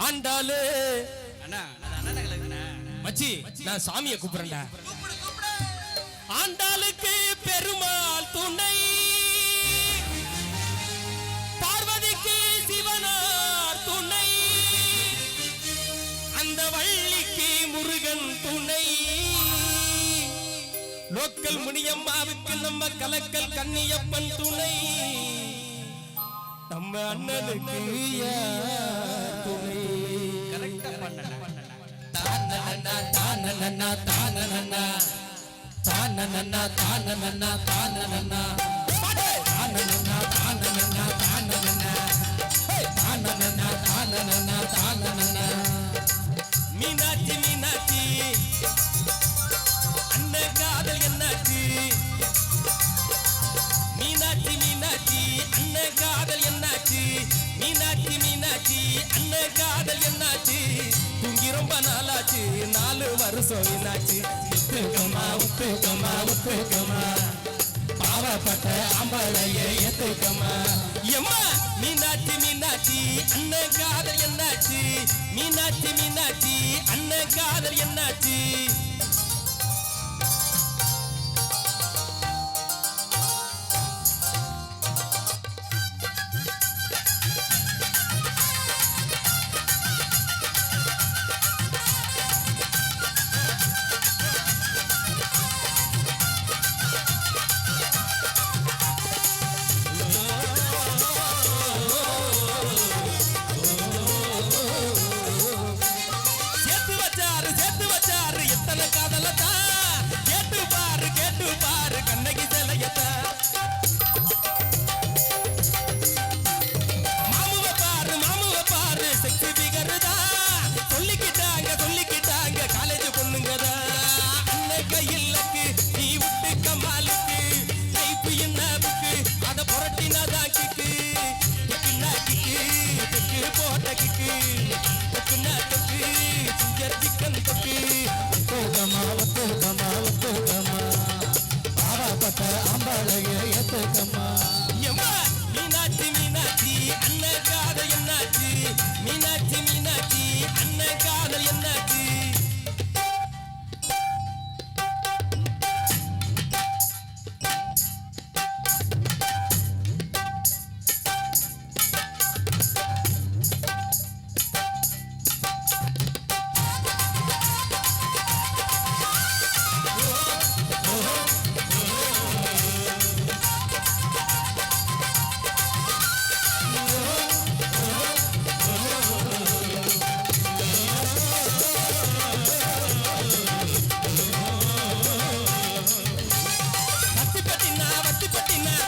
ஆண்டாளு. மச்சி நான் சாமியை கூப்பிடுறேன்டா. ஆண்டாளுக்கு பெருமாள் துணை. பார்வதிக்கு சிவனார் துணை. அந்த வள்ளிக்கு முருகன் துணை. லோக்கல் முனியம்மாவுக்கு நம்ம கலக்கல் கன்னியப்பன் துணை. நம்ம அண்ணனுக்கு துணை? தானனனா தானனனா தானனனா தானனனா தானனனா தானனனா தானனனா தானனனா தானனனா ஹே! தானனனா தானனனா தானனனா மீனாட்சி மீனாட்சி. அண்ணன் காதல் என்னாச்சு? மீனாட்சி மீனாட்சி. அண்ணன் காதல் என்னாச்சு? மீனாட்சி மீனாட்சி. அண்ணன் காதல் என்னாச்சு? தூங்கி ரொம்ப நாளாச்சு. நாலு வருஷம் என்னாச்சு உத்துக்கமா பாவப்பட்ட ஆம்பளைய ஏத்துக்கமா எம்மா மீனாட்சி மீனாட்சி அண்ணன் காதல் என்னாச்சு மீனாட்சி மீனாட்சி அண்ணன் காதல் என்னாச்சு அழகுக்கு தொக்கு நாட்டுக்கு சிங்கத்திக்கன் தொக்கு. ஒத்துக்கமா ஒத்துக்கமா ஒத்துக்கமா பாவாப்பட்ட அம்பாளைய எத்துக்கம்மா కట్టుకొట్టిన